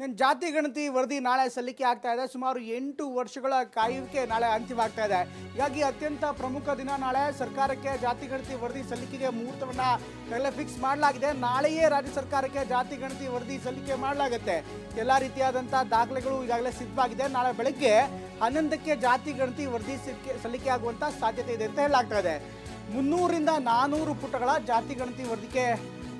ನನ್ನ ಜಾತಿ ಗಣತಿ ವರದಿ ನಾಳೆ ಸಲ್ಲಿಕೆ ಆಗ್ತಾ ಇದೆ. ಸುಮಾರು ಎಂಟು ವರ್ಷಗಳ ಕಾಯುವಿಕೆ ನಾಳೆ ಅಂತಿಮ ಆಗ್ತಾ ಇದೆ. ಹೀಗಾಗಿ ಅತ್ಯಂತ ಪ್ರಮುಖ ದಿನ ನಾಳೆ ಸರ್ಕಾರಕ್ಕೆ ಜಾತಿ ಗಣತಿ ವರದಿ ಸಲ್ಲಿಕೆಗೆ ಮುಹೂರ್ತವನ್ನ ಎಲ್ಲ ಫಿಕ್ಸ್ ಮಾಡಲಾಗಿದೆ. ನಾಳೆಯೇ ರಾಜ್ಯ ಸರ್ಕಾರಕ್ಕೆ ಜಾತಿ ಗಣತಿ ವರದಿ ಸಲ್ಲಿಕೆ ಮಾಡಲಾಗುತ್ತೆ. ಎಲ್ಲ ರೀತಿಯಾದಂಥ ದಾಖಲೆಗಳು ಈಗಾಗಲೇ ಸಿದ್ಧವಾಗಿದೆ. ನಾಳೆ ಬೆಳಗ್ಗೆ ಹನ್ನೊಂದಕ್ಕೆ ಜಾತಿ ಗಣತಿ ವರದಿ ಸಲ್ಲಿಕೆ ಆಗುವಂಥ ಸಾಧ್ಯತೆ ಇದೆ ಅಂತ ಹೇಳಲಾಗ್ತಾ ಇದೆ. ಮುನ್ನೂರಿಂದ ನಾನೂರು ಪುಟಗಳ ಜಾತಿ ಗಣತಿ ವರದಿಗೆ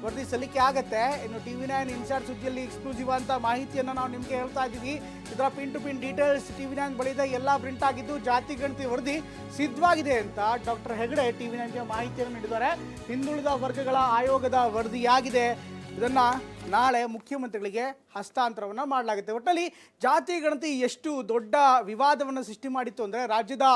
ವರದಿ ಸಲ್ಲಿಕೆ ಆಗುತ್ತೆ. ಇನ್ನು ಟಿ ವಿ ನೈನ್ ಇನ್ಸೈಡ್ ಸುದ್ದಿಯಲ್ಲಿ ಎಕ್ಸ್ಕ್ಲೂಸಿವ್ ಅಂತ ಮಾಹಿತಿಯನ್ನು ನಾವು ನಿಮಗೆ ಹೇಳ್ತಾ ಇದ್ದೀವಿ. ಇದರ pin to pin details T V nine ಬಳಿದ ಎಲ್ಲ ಪ್ರಿಂಟ್ ಆಗಿದ್ದು ಜಾತಿ, ಗಣತಿ, ವರದಿ ಸಿದ್ಧವಾಗಿದೆ ಅಂತ ಡಾಕ್ಟರ್ ಹೆಗಡೆ ಟಿ ವಿ ನೈನ್ಗೆ ಮಾಹಿತಿಯನ್ನು ನೀಡಿದ್ದಾರೆ. ಹಿಂದುಳಿದ ವರ್ಗಗಳ ಆಯೋಗದ ವರದಿಯಾಗಿದೆ. ಇದನ್ನ ನಾಳೆ ಮುಖ್ಯಮಂತ್ರಿಗಳಿಗೆ ಹಸ್ತಾಂತರವನ್ನ ಮಾಡಲಾಗುತ್ತೆ. ಒಟ್ಟಲ್ಲಿ ಜಾತಿ ಗಣತಿ ಎಷ್ಟು ದೊಡ್ಡ ವಿವಾದವನ್ನು ಸೃಷ್ಟಿ ಮಾಡಿತ್ತು ಅಂದರೆ ರಾಜ್ಯದ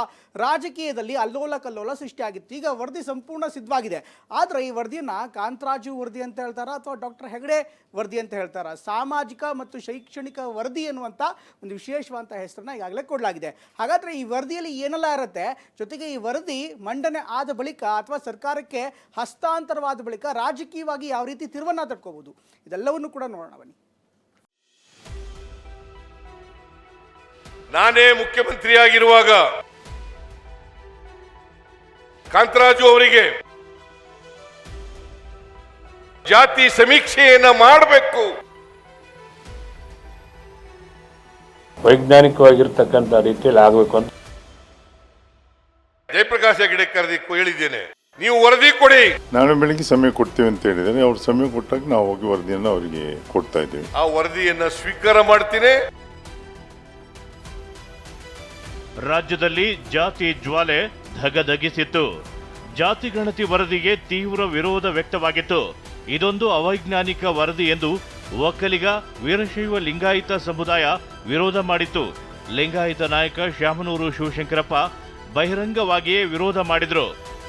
ರಾಜಕೀಯದಲ್ಲಿ ಅಲ್ಲೋಲ ಕಲ್ಲೋಲ ಸೃಷ್ಟಿಯಾಗಿತ್ತು ಈಗ ವರದಿ ಸಂಪೂರ್ಣ ಸಿದ್ಧವಾಗಿದೆ. ಆದರೆ ಈ ವರದಿಯನ್ನು ಕಾಂತರಾಜು ವರದಿ ಅಂತ ಹೇಳ್ತಾರಾ ಅಥವಾ ಡಾಕ್ಟರ್ ಹೆಗಡೆ ವರದಿ ಅಂತ ಹೇಳ್ತಾರಾ? ಸಾಮಾಜಿಕ ಮತ್ತು ಶೈಕ್ಷಣಿಕ ವರದಿ ಎನ್ನುವಂಥ ಒಂದು ವಿಶೇಷವಾದಂಥ ಹೆಸರನ್ನ ಈಗಾಗಲೇ ಕೊಡಲಾಗಿದೆ. ಹಾಗಾದರೆ ಈ ವರದಿಯಲ್ಲಿ ಏನೆಲ್ಲ ಇರುತ್ತೆ? ಜೊತೆಗೆ ಈ ವರದಿ ಮಂಡನೆ ಆದ ಬಳಿಕ ಅಥವಾ ಸರ್ಕಾರಕ್ಕೆ ಹಸ್ತಾಂತರವಾದ ಬಳಿಕ ರಾಜಕೀಯವಾಗಿ ಯಾವ ರೀತಿ ತಿರುವನ್ನ ತಡ್ಕೋಬಹುದು? ಇದೆಲ್ಲವನ್ನು ಕೂಡ ನೋಡೋಣ ಬನ್ನಿ. ನಾನೇ ಮುಖ್ಯಮಂತ್ರಿಯಾಗಿರುವಾಗ ಕಾಂತರಾಜು ಅವರಿಗೆ ಜಾತಿ ಸಮೀಕ್ಷೆಯನ್ನ ಮಾಡಬೇಕು. ವೈಜ್ಞಾನಿಕವಾಗಿರ್ತಕ್ಕಂಥ ರೀತಿಯಲ್ಲಿ ಆಗಬೇಕು ಅಂತ. ಜಯಪ್ರಕಾಶ್ ಹೆಗ್ಡೆ ಕರೆದಿ ಹೇಳಿದ್ದೇನೆ. ನೀವು ವರದಿ ಕೊಡಿ. ನಾಳೆ ಬೆಳಿಗ್ಗೆ ಸಮಯ ಕೊಡ್ತೀವಿ ಅಂತ ಹೇಳಿದರೆ ಅವ್ರು ಸಮಯ ಕೊಟ್ಟಾಗ ನಾವು ಹೋಗಿ ವರದಿಯನ್ನು ಅವರಿಗೆ ಕೊಡ್ತಾ ಇದ್ದೀವಿ. ಆ ವರದಿಯನ್ನ ಸ್ವೀಕಾರ ಮಾಡ್ತೀನಿ. ರಾಜ್ಯದಲ್ಲಿ ಜಾತಿ ಜ್ವಾಲೆ ಧಗಧಗಿಸಿತ್ತು. ಜಾತಿ ಗಣತಿ ವರದಿಗೆ ತೀವ್ರ ವಿರೋಧ ವ್ಯಕ್ತವಾಗಿತ್ತು. ಇದೊಂದು ಅವೈಜ್ಞಾನಿಕ ವರದಿ ಎಂದು ಒಕ್ಕಲಿಗ ವೀರಶೈವ ಲಿಂಗಾಯತ ಸಮುದಾಯ ವಿರೋಧ ಮಾಡಿತ್ತು. ಲಿಂಗಾಯತ ನಾಯಕ ಶ್ಯಾಮನೂರು ಶಿವಶಂಕರಪ್ಪ ಬಹಿರಂಗವಾಗಿಯೇ ವಿರೋಧ ಮಾಡಿದ್ರು.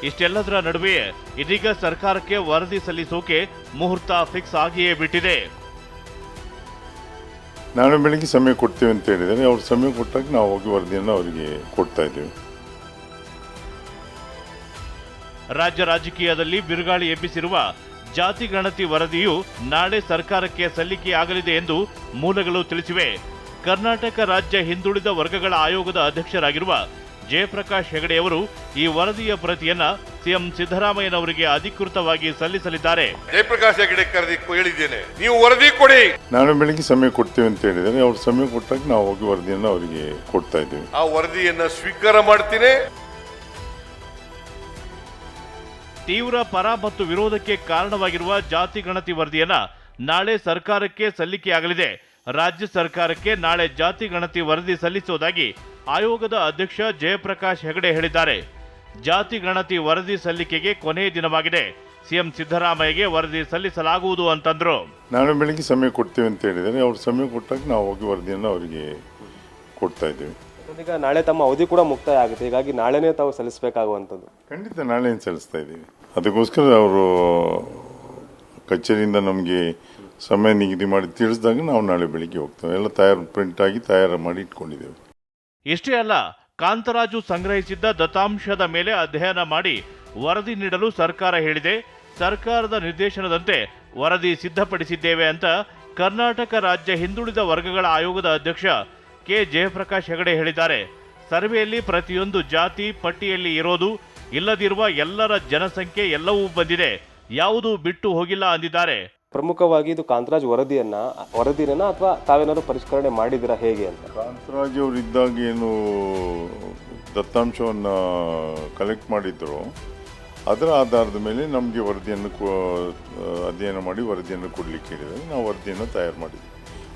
ಇಷ್ಟೆಲ್ಲದರ ನಡುವೆಯೇ ಇದೀಗ ಸರ್ಕಾರಕ್ಕೆ ವರದಿ ಸಲ್ಲಿಸೋಕೆ ಮುಹೂರ್ತ ಫಿಕ್ಸ್ ಆಗಿಯೇ ಬಿಟ್ಟಿದೆ. ನಾಳೆ ಬೆಳಿಗ್ಗೆ ಸಮಯ ಕೊಡ್ತೀವಿ ಅಂತ ಹೇಳಿದರೆ ಅವ್ರು ಸಮಯ ಕೊಟ್ಟಾಗ ನಾವು ಹೋಗಿ ವರದಿಯನ್ನು ಅವರಿಗೆ ಕೊಡ್ತಾ ಇದ್ದೇವೆ. ರಾಜ್ಯ ರಾಜಕೀಯದಲ್ಲಿ ಬಿರುಗಾಳಿ ಎಬ್ಬಿಸಿರುವ ಜಾತಿ ಗಣತಿ ವರದಿಯು ನಾಳೆ ಸರ್ಕಾರಕ್ಕೆ ಸಲ್ಲಿಕೆಯಾಗಲಿದೆ ಎಂದು ಮೂಲಗಳು ತಿಳಿಸಿವೆ. ಕರ್ನಾಟಕ ರಾಜ್ಯ ಹಿಂದುಳಿದ ವರ್ಗಗಳ ಆಯೋಗದ ಅಧ್ಯಕ್ಷರಾಗಿರುವ ಜಯಪ್ರಕಾಶ್ ಹೆಗಡೆಯವರು ಈ ವರದಿಯ ಪ್ರತಿಯನ್ನ ಸಿಎಂ ಸಿದ್ದರಾಮಯ್ಯನವರಿಗೆ ಅಧಿಕೃತವಾಗಿ ಸಲ್ಲಿಸಲಿದ್ದಾರೆ. ಜಯಪ್ರಕಾಶ್ ಹೆಗಡೆ ಕರೆದಿ ಹೇಳಿದ್ದೇನೆ. ನೀವು ವರದಿ ಕೊಡಿ. ನಾನು ಬೆಳಿಗ್ಗೆ ಸಮಯ ಕೊಡ್ತೇವೆ ಅಂತ ಹೇಳಿದರೆ ಅವ್ರು ಸಮಯ ಕೊಟ್ಟಾಗ ನಾವು ಹೋಗಿ ವರದಿಯನ್ನು ಅವರಿಗೆ ಕೊಡ್ತಾ ಇದ್ದೇವೆ. ಆ ವರದಿಯನ್ನ ಸ್ವೀಕಾರ ಮಾಡ್ತೀನಿ. ತೀವ್ರ ಪರ ಮತ್ತು ವಿರೋಧಕ್ಕೆ ಕಾರಣವಾಗಿರುವ ಜಾತಿ ಗಣತಿ ವರದಿಯನ್ನ ನಾಳೆ ಸರ್ಕಾರಕ್ಕೆ ಸಲ್ಲಿಕೆಯಾಗಲಿದೆ. ರಾಜ್ಯ ಸರ್ಕಾರಕ್ಕೆ ನಾಳೆ ಜಾತಿ ಗಣತಿ ವರದಿ ಸಲ್ಲಿಸುವುದಾಗಿ ಆಯೋಗದ ಅಧ್ಯಕ್ಷ ಜಯಪ್ರಕಾಶ್ ಹೆಗಡೆ ಹೇಳಿದ್ದಾರೆ. ಜಾತಿ ಗಣತಿ ವರದಿ ಸಲ್ಲಿಕೆಗೆ ಕೊನೆಯ ದಿನವಾಗಿದೆ. ಸಿಎಂ ಸಿದ್ದರಾಮಯ್ಯಗೆ ವರದಿ ಸಲ್ಲಿಸಲಾಗುವುದು ಅಂತಂದ್ರು. ನಾಳೆ ಬೆಳಿಗ್ಗೆ ಸಮಯ ಕೊಡ್ತೀವಿ ಅಂತ ಹೇಳಿದರೆ ಅವ್ರು ಸಮಯ ಕೊಟ್ಟಾಗ ನಾವು ಹೋಗಿ ವರದಿಯನ್ನು ಅವರಿಗೆ ಕೊಡ್ತಾ ಇದ್ದೀವಿ. ಈಗ ನಾಳೆ ತಮ್ಮ ಅವಧಿ ಕೂಡ ಮುಕ್ತಾಯ ಆಗುತ್ತೆ ಹೀಗಾಗಿ ನಾಳೆನೇ ತಾವು ಸಲ್ಲಿಸಬೇಕಾಗುವಂಥದ್ದು. ಖಂಡಿತ ನಾಳೆ ಸಲ್ಲಿಸ್ತಾ ಇದ್ದೀವಿ. ಅದಕ್ಕೋಸ್ಕರ ಅವರು ಕಚೇರಿಯಿಂದ ನಮಗೆ ಸಮಯ ನಿಗದಿ ಮಾಡಿ ತಿಳಿಸಿದಾಗ ನಾವು ನಾಳೆ ಬೆಳಿಗ್ಗೆ ಹೋಗ್ತೇವೆ. ಎಲ್ಲ ತಯಾರು ಪ್ರಿಂಟ್ ಆಗಿ ತಯಾರು ಮಾಡಿ ಇಟ್ಕೊಂಡಿದ್ದೇವೆ. ಇಷ್ಟೇ ಅಲ್ಲ, ಕಾಂತರಾಜು ಸಂಗ್ರಹಿಸಿದ್ದ ದತ್ತಾಂಶದ ಮೇಲೆ ಅಧ್ಯಯನ ಮಾಡಿ ವರದಿ ನೀಡಲು ಸರ್ಕಾರ ಹೇಳಿದೆ. ಸರ್ಕಾರದ ನಿರ್ದೇಶನದಂತೆ ವರದಿ ಸಿದ್ಧಪಡಿಸಿದ್ದೇವೆ ಅಂತ ಕರ್ನಾಟಕ ರಾಜ್ಯ ಹಿಂದುಳಿದ ವರ್ಗಗಳ ಆಯೋಗದ ಅಧ್ಯಕ್ಷ ಕೆ. ಜಯಪ್ರಕಾಶ್ ಹೆಗಡೆ ಹೇಳಿದ್ದಾರೆ. ಸರ್ವೆಯಲ್ಲಿ ಪ್ರತಿಯೊಂದು ಜಾತಿ, ಪಟ್ಟಿಯಲ್ಲಿ ಇರೋದು, ಇಲ್ಲದಿರುವ ಎಲ್ಲರ ಜನಸಂಖ್ಯೆ ಎಲ್ಲವೂ ಬಂದಿದೆ. ಯಾವುದೂ ಬಿಟ್ಟು ಹೋಗಿಲ್ಲ ಅಂದಿದ್ದಾರೆ. ಪ್ರಮುಖವಾಗಿ ಇದು ಕಾಂತರಾಜ್ ವರದಿಯನ್ನ ವರದಿನ ಅಥವಾ ತಾವೇನಾದ್ರು ಪರಿಷ್ಕರಣೆ ಮಾಡಿದಿರಾ ಹೇಗೆ ಅಂತ? ಕಾಂತರಾಜ್ ಅವರು ಇದ್ದಾಗ ಏನು ದತ್ತಾಂಶವನ್ನು ಕಲೆಕ್ಟ್ ಮಾಡಿದ್ರು. ಅದರ ಆಧಾರದ ಮೇಲೆ ನಮಗೆ ವರದಿಯನ್ನು ಅಧ್ಯಯನ ಮಾಡಿ ವರದಿಯನ್ನು ಕೊಡಲಿಕ್ಕೆ ಹೇಳಿದರೆ ನಾವು ವರದಿಯನ್ನು ತಯಾರು ಮಾಡಿದ್ವಿ.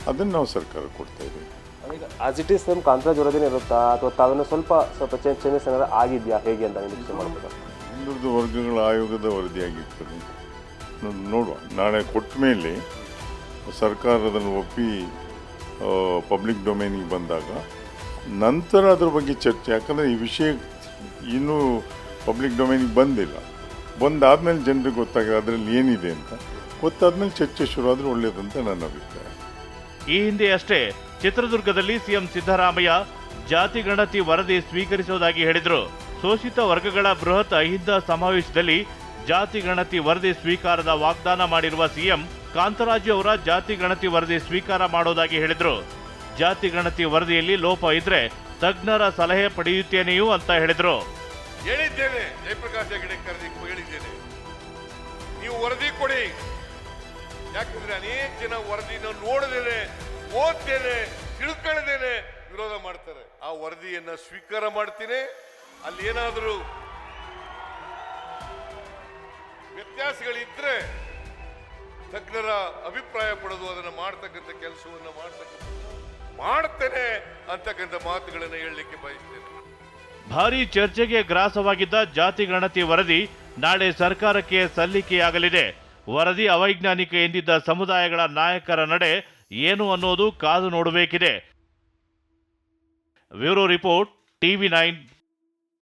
ಅದನ್ನು ನಾವು ಸರ್ಕಾರ ಕೊಡ್ತಾ ಇದ್ದೀವಿ ಈಗ ಆಸ್ ಇಟ್ ಈಸ್ ನಮ್ಮ ಕಾಂತರಾಜ್ ವರದಿನೇ ಇರುತ್ತಾ? ಅಥವಾ ತಾವೇನೋ ಸ್ವಲ್ಪ ಸ್ವಲ್ಪ ಚೇಂಜ್ ಚೇಂಜಸ್ ಏನಾದರೂ ಆಗಿದೆಯಾ? ಹೇಗೆ ಅಂತ ನಿರೀಕ್ಷೆ ಮಾಡ್ಬೋದು ಹಿಂದುಳಿದ ವರ್ಗಗಳ ಆಯೋಗದ ವರದಿಯಾಗಿರ್ತದೆ. ನೋಡುವ. ನಾಳೆ ಕೊಟ್ಟ ಮೇಲೆ ಸರ್ಕಾರ ಅದನ್ನು ಒಪ್ಪಿ ಪಬ್ಲಿಕ್ ಡೊಮೇನಿಗೆ ಬಂದಾಗ ನಂತರ ಅದ್ರ ಬಗ್ಗೆ ಚರ್ಚೆ. ಯಾಕಂದರೆ ಈ ವಿಷಯ ಇನ್ನೂ ಪಬ್ಲಿಕ್ ಡೊಮೇನಿಗೆ ಬಂದಿಲ್ಲ. ಬಂದಾದ್ಮೇಲೆ ಜನರಿಗೆ ಗೊತ್ತಾಗಿದೆ ಅದರಲ್ಲಿ ಏನಿದೆ ಅಂತ. ಗೊತ್ತಾದ್ಮೇಲೆ ಚರ್ಚೆ ಶುರು ಆದರೆ ಒಳ್ಳೆಯದಂತ ನನ್ನ ಅಭಿಪ್ರಾಯ. ಈ ಹಿಂದೆ ಅಷ್ಟೇ ಚಿತ್ರದುರ್ಗದಲ್ಲಿ ಸಿಎಂ ಸಿದ್ದರಾಮಯ್ಯ ಜಾತಿ ಗಣತಿ ವರದಿ ಸ್ವೀಕರಿಸುವುದಾಗಿ ಹೇಳಿದರು. ಶೋಷಿತ ವರ್ಗಗಳ ಬೃಹತ್ ಅಹಿಂದ ಸಮಾವೇಶದಲ್ಲಿ ಜಾತಿ ಗಣತಿ ವರದಿ ಸ್ವೀಕಾರದ ವಾಗ್ದಾನ ಮಾಡಿರುವ ಸಿಎಂ ಕಾಂತರಾಜು ಅವರ ಜಾತಿ ಗಣತಿ ವರದಿ ಸ್ವೀಕಾರ ಮಾಡೋದಾಗಿ ಹೇಳಿದರು. ಜಾತಿ ಗಣತಿ ವರದಿಯಲ್ಲಿ ಲೋಪ ಇದ್ರೆ ತಜ್ಞರ ಸಲಹೆ ಪಡೆಯುತ್ತೇನೆಯೂ ಅಂತ ಹೇಳಿದರು. ಹೇಳಿದ್ದೇನೆ. ಜಯಪ್ರಕಾಶ್ ಹೆಗಡೆ ಕರೆದಿ ಹೇಳಿದ್ದೇನೆ. ನೀವು ವರದಿ ಕೊಡಿ. ಯಾಕಂದ್ರೆ ಅನೇಕ ಜನ ವರದಿನ ನೋಡದೇನೆ, ಓದ್ತೇನೆ, ತಿಳ್ಕೊಳ್ಳದೇನೆ ವಿರೋಧ ಮಾಡ್ತಾರೆ. ಆ ವರದಿಯನ್ನ ಸ್ವೀಕಾರ ಮಾಡ್ತೀನಿ. ಅಲ್ಲಿ ಏನಾದರೂ ವ್ಯತ್ಯಾಸಗಳಿದ್ರೆ ತಜ್ಞರ ಅಭಿಪ್ರಾಯ ಪಡೆದು, ಅದನ್ನ ಮಾಡ್ತಕ್ಕಂಥ ಕೆಲಸವನ್ನು ಮಾಡ್ತಕ್ಕಂಥ ಮಾಡ್ತೇನೆ ಅಂತಕ್ಕಂಥ ಮಾತುಗಳನ್ನು ಹೇಳಲಿಕ್ಕೆ ಬಯಸ್ತೇನೆ. ಭಾರಿ ಚರ್ಚೆಗೆ ಗ್ರಾಸವಾಗಿದ್ದ ಜಾತಿ ಗಣತಿ ವರದಿ ನಾಳೆ ಸರ್ಕಾರಕ್ಕೆ ಸಲ್ಲಿಕೆಯಾಗಲಿದೆ. ವರದಿ ಅವೈಜ್ಞಾನಿಕ ಎಂದಿದ್ದ ಸಮುದಾಯಗಳ ನಾಯಕರ ನಡೆ ಏನು ಅನ್ನೋದು ಕಾದು ನೋಡಬೇಕಿದೆ. Bureau report, TV nine